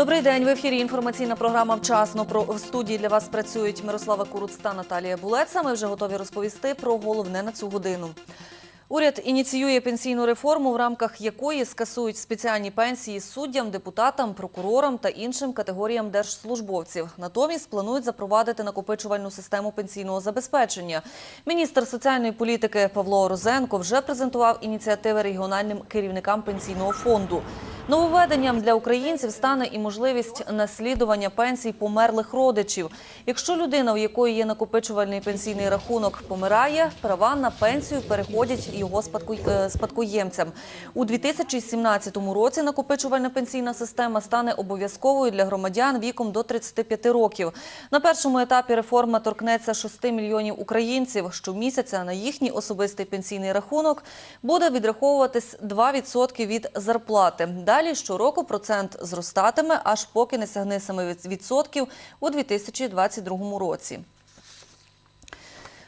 Добрий день. В ефірі інформаційна програма Вчасно. Про в студії для вас працюють Мирослава Куруц та Наталія Булеца. Ми вже готові розповісти про головне на цю годину. Уряд ініціює пенсійну реформу, в рамках якої скасують спеціальні пенсії суддям, депутатам, прокурорам та іншим категоріям держслужбовців. Натомість планують запровадити накопичувальну систему пенсійного забезпечення. Міністр соціальної політики Павло Розенко вже презентував ініціативи регіональним керівникам пенсійного фонду. Нововведенням для українців стане і можливість наслідування пенсій померлих родичів. Якщо людина, у якої є накопичувальний пенсійний рахунок, помирає, права на пенсію переходять його е, спадкоємцям. У 2017 році накопичувальна пенсійна система стане обов'язковою для громадян віком до 35 років. На першому етапі реформа торкнеться 6 мільйонів українців. Щомісяця на їхній особистий пенсійний рахунок буде відраховуватись 2% від зарплати. Далі щороку процент зростатиме, аж поки не сягне 7% у 2022 році.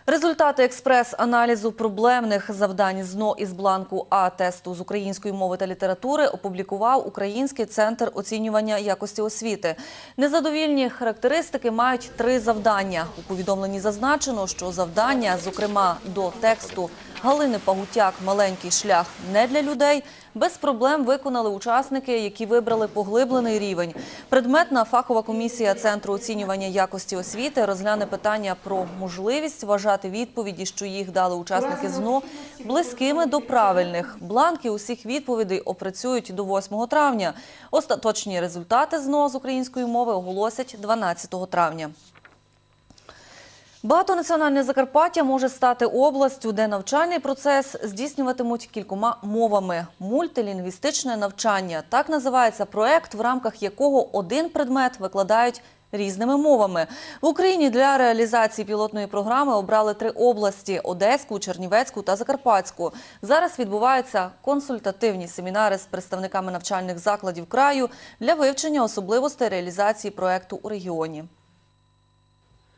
Результати експрес-аналізу проблемних завдань ЗНО із бланку А тесту з української мови та літератури опублікував Український центр оцінювання якості освіти. Незадовільні характеристики мають три завдання. У повідомленні зазначено, що завдання, зокрема до тексту Галини Пагутяк Маленький шлях не для людей без проблем виконали учасники, які вибрали поглиблений рівень. Предметна фахова комісія Центру оцінювання якості освіти розгляне питання про можливість вважати відповіді, що їх дали учасники ЗНО, близькими до правильних. Бланки усіх відповідей опрацюють до 8 травня. Остаточні результати ЗНО з української мови оголосять 12 травня. Багатонаціональне Закарпаття може стати областю, де навчальний процес здійснюватимуть кількома мовами. Мультилінгвістичне навчання так називається проект, в рамках якого один предмет викладають різними мовами. В Україні для реалізації пілотної програми обрали три області: Одеську, Чернівецьку та Закарпатську. Зараз відбуваються консультативні семінари з представниками навчальних закладів краю для вивчення особливостей реалізації проекту у регіоні.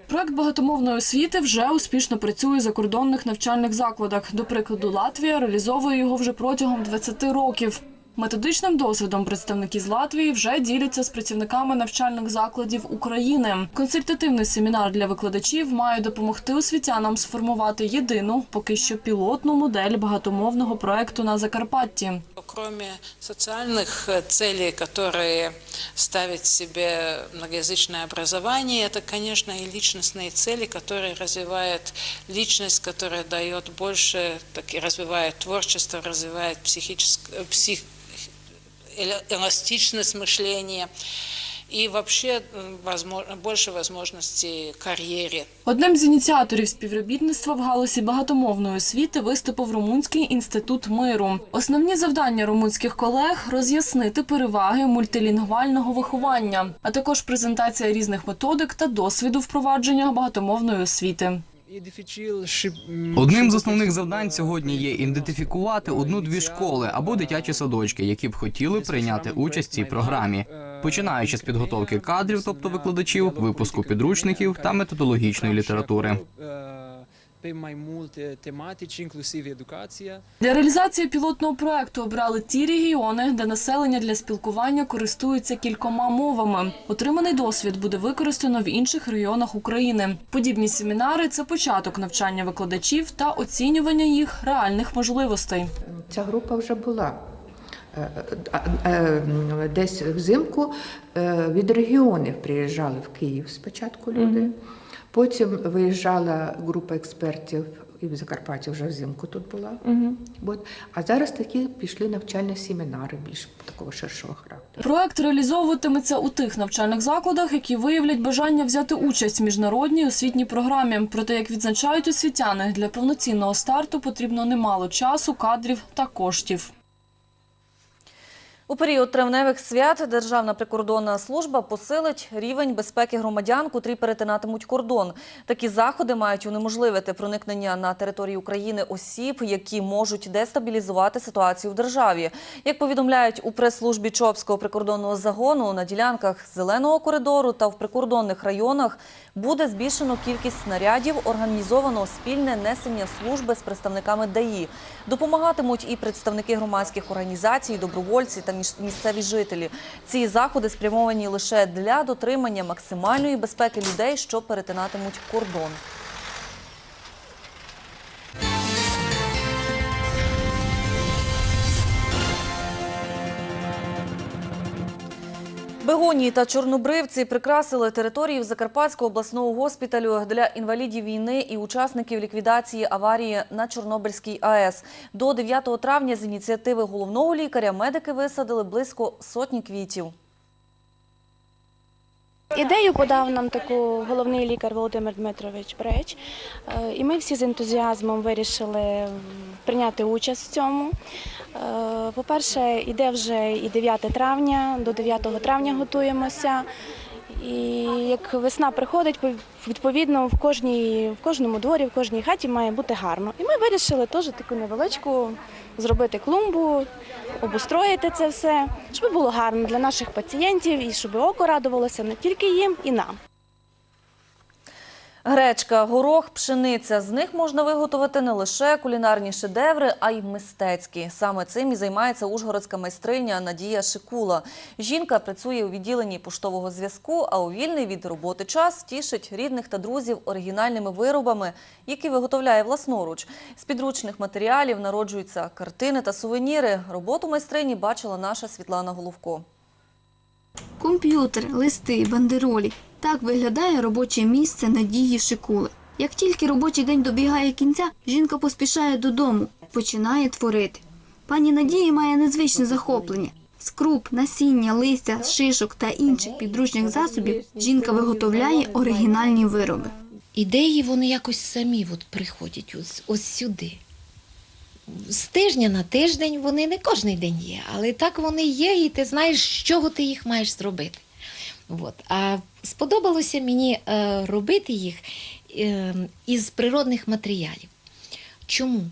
Проект багатомовної освіти вже успішно працює у закордонних навчальних закладах. До прикладу, Латвія реалізовує його вже протягом 20 років. Методичним досвідом представники з Латвії вже діляться з працівниками навчальних закладів України. Консультативний семінар для викладачів має допомогти освітянам сформувати єдину, поки що пілотну модель багатомовного проекту на Закарпатті Кроме социальных э, целей, которые ставит себе многоязычное образование, это, конечно, и личностные цели, которые развивают личность, которая дает больше, так и развивает творчество, развивает психическое, псих, эла- эластичность мышления и вообще возможно, больше возможностей кар'єрі. Одним з ініціаторів співробітництва в галузі багатомовної освіти виступив Румунський інститут миру. Основні завдання румунських колег роз'яснити переваги мультилінгвального виховання, а також презентація різних методик та досвіду впровадження багатомовної освіти. Одним з основних завдань сьогодні є ідентифікувати одну-дві школи або дитячі садочки, які б хотіли прийняти участь в цій програмі, починаючи з підготовки кадрів, тобто викладачів, випуску підручників та методологічної літератури. Pe mai multe tematici, inclusiv educația. Для реалізації пілотного проекту обрали ті регіони, де населення для спілкування користується кількома мовами. Отриманий досвід буде використано в інших регіонах України. Подібні семінари це початок навчання викладачів та оцінювання їх реальних можливостей. Ця група вже була. Е, е, е, Десь взимку від регіонів приїжджали в Київ спочатку люди. Потім виїжджала група експертів і в Закарпатті вже взимку тут була. От. А зараз такі пішли навчальні семінари більш такого ширшого характеру. Проект реалізовуватиметься у тих навчальних закладах, які виявлять бажання взяти участь в міжнародній освітній програмі. Проте, як відзначають освітяни, для повноцінного старту потрібно немало часу, кадрів та коштів. У період травневих свят Державна прикордонна служба посилить рівень безпеки громадян, котрі перетинатимуть кордон. Такі заходи мають унеможливити проникнення на територію України осіб, які можуть дестабілізувати ситуацію в державі. Як повідомляють у прес-службі Чопського прикордонного загону, на ділянках зеленого коридору та в прикордонних районах буде збільшено кількість снарядів, організовано спільне несення служби з представниками ДАІ. Допомагатимуть і представники громадських організацій, добровольці та місцеві жителі. Ці заходи спрямовані лише для дотримання максимальної безпеки людей, що перетинатимуть кордон. Бегонії та чорнобривці прикрасили територію Закарпатського обласного госпіталю для інвалідів війни і учасників ліквідації аварії на Чорнобильській АЕС. До 9 травня з ініціативи головного лікаря медики висадили близько сотні квітів. Ідею подав нам таку головний лікар Володимир Дмитрович Бреч. Е, І ми всі з ентузіазмом вирішили прийняти участь в цьому. Е, По-перше, іде вже і 9 травня, до 9 травня готуємося. І як весна приходить, пов- відповідно в кожній, в кожному дворі, в кожній хаті має бути гарно. І ми вирішили теж таку невеличку зробити клумбу, обустроїти це все, щоб було гарно для наших пацієнтів і щоб око радувалося не тільки їм, і нам. Гречка, горох, пшениця. З них можна виготовити не лише кулінарні шедеври, а й мистецькі. Саме цим і займається ужгородська майстриня Надія Шикула. Жінка працює у відділенні поштового зв'язку, а у вільний від роботи час тішить рідних та друзів оригінальними виробами, які виготовляє власноруч. З підручних матеріалів народжуються картини та сувеніри. Роботу майстрині бачила наша Світлана Головко. Комп'ютер, листи, бандеролі. Так виглядає робоче місце Надії Шикули. Як тільки робочий день добігає кінця, жінка поспішає додому, починає творити. Пані Надія має незвичне захоплення. З круп, насіння, листя, шишок та інших підручних засобів жінка виготовляє оригінальні вироби. ідеї вони якось самі от приходять ось, ось сюди. З тижня на тиждень вони не кожен день є, але так вони є, і ти знаєш, з чого ти їх маєш зробити. От. А сподобалося мені е, робити їх е, із природних матеріалів. Чому?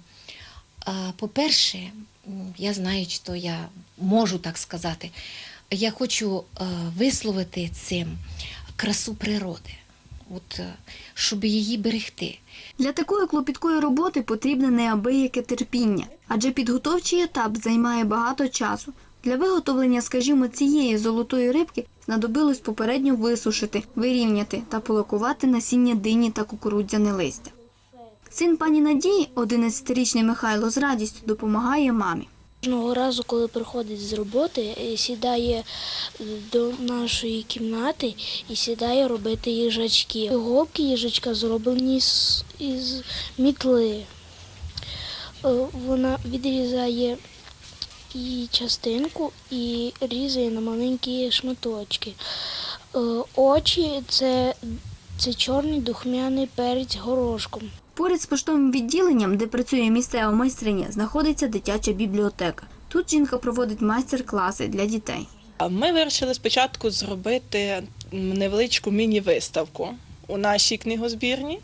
А, По-перше, я знаю, що я можу так сказати, я хочу е, висловити цим красу природи, от, е, щоб її берегти. Для такої клопіткої роботи потрібне неабияке терпіння, адже підготовчий етап займає багато часу. Для виготовлення, скажімо, цієї золотої рибки знадобилось попередньо висушити, вирівняти та полакувати насіння дині та кукурудзяне листя. Син пані Надії, 11-річний Михайло, з радістю допомагає мамі. Кожного разу, коли приходить з роботи, е, сідає е, до нашої кімнати і сідає робити їжачки. Голки їжачка зроблені з, із мітли. Е, Вона відрізає і частинку і різає на маленькі шматочки. Е, Очі це, це чорний духмяний перець горошком. Поряд з поштовим відділенням, де працює місцева майстриня, знаходиться дитяча бібліотека. Тут жінка проводить майстер-класи для дітей. Ми вирішили спочатку зробити невеличку міні-виставку у нашій книгозбірні.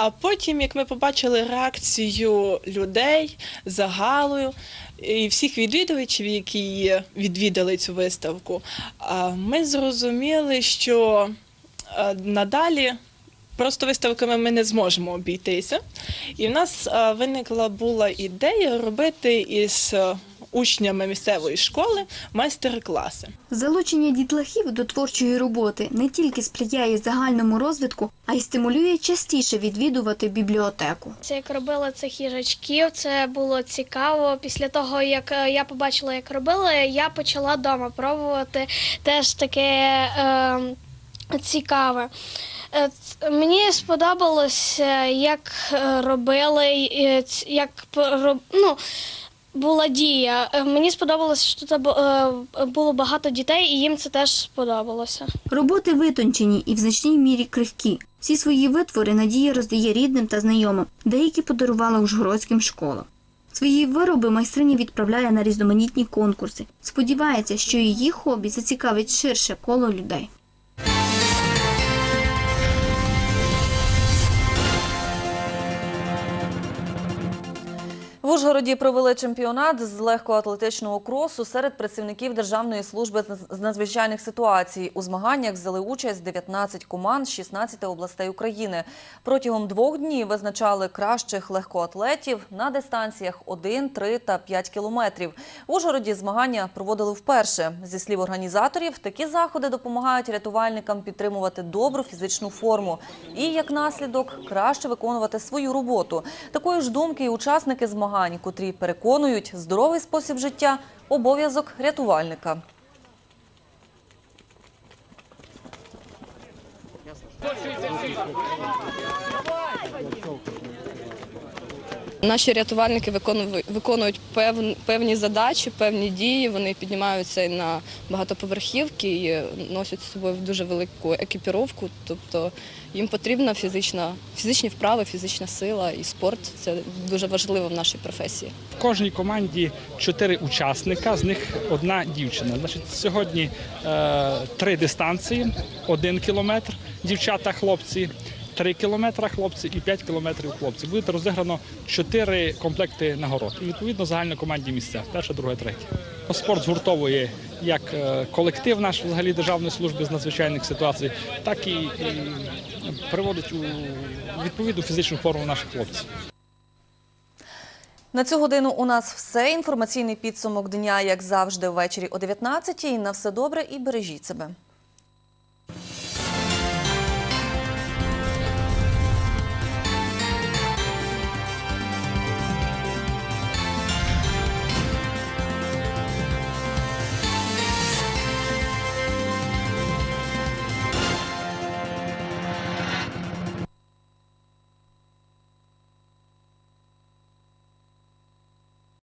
А потім, як ми побачили реакцію людей, загалу і всіх відвідувачів, які відвідали цю виставку, ми зрозуміли, що надалі просто виставками ми не зможемо обійтися. І в нас виникла була ідея робити із а, учнями місцевої школи майстер-класи. Залучення дітлахів до творчої роботи не тільки сприяє загальному розвитку, а й стимулює частіше відвідувати бібліотеку. Це як робила цих їжачків, це було цікаво. Після того, як е, я побачила, як робили, я почала вдома пробувати теж таке е, цікаве. Мені сподобалось, е, як е, робили, як ну, була дія. Е, Мені сподобалось, що тут е, було багато дітей, і їм це теж сподобалося. Роботи витончені і в значній мірі крихкі. Всі свої витвори Надія роздає рідним та знайомим, деякі подарувала ужгородським школам. Свої вироби майстриня відправляє на різноманітні конкурси. Сподівається, що її хобі зацікавить ширше коло людей. В Ужгороді провели чемпіонат з легкоатлетичного кросу серед працівників Державної служби з надзвичайних ситуацій. У змаганнях взяли участь 19 команд з 16 областей України. Протягом двох днів визначали кращих легкоатлетів на дистанціях 1, 3 та 5 кілометрів. В Ужгороді змагання проводили вперше. Зі слів організаторів, такі заходи допомагають рятувальникам підтримувати добру фізичну форму і, як наслідок, краще виконувати свою роботу. Такої ж думки і учасники змагань, котрі переконують, здоровий спосіб життя – обов'язок рятувальника. Наші рятувальники виконують, виконують пев- певні задачі, певні дії. Вони піднімаються на багатоповерхівки і носять з собою дуже велику екіпіровку. Тобто їм потрібна фізична, фізичні вправи, фізична сила і спорт. Це дуже важливо в нашій професії. В кожній команді чотири учасника, з них одна дівчина. Значить, сьогодні е, три дистанції: один кілометр, дівчата, хлопці, три кілометри хлопці і п'ять кілометрів хлопці. Буде розіграно чотири комплекти нагород. І відповідно загальна команді місця. Перше, друге, третє. Спорт згуртовує як е, колектив наш взагалі Державної служби з надзвичайних ситуацій, так і, і приводить у відповідну фізичну форму наших хлопців. На цю годину у нас все. Інформаційний підсумок дня, як завжди, ввечері о 19-й. На все добре і бережіть себе.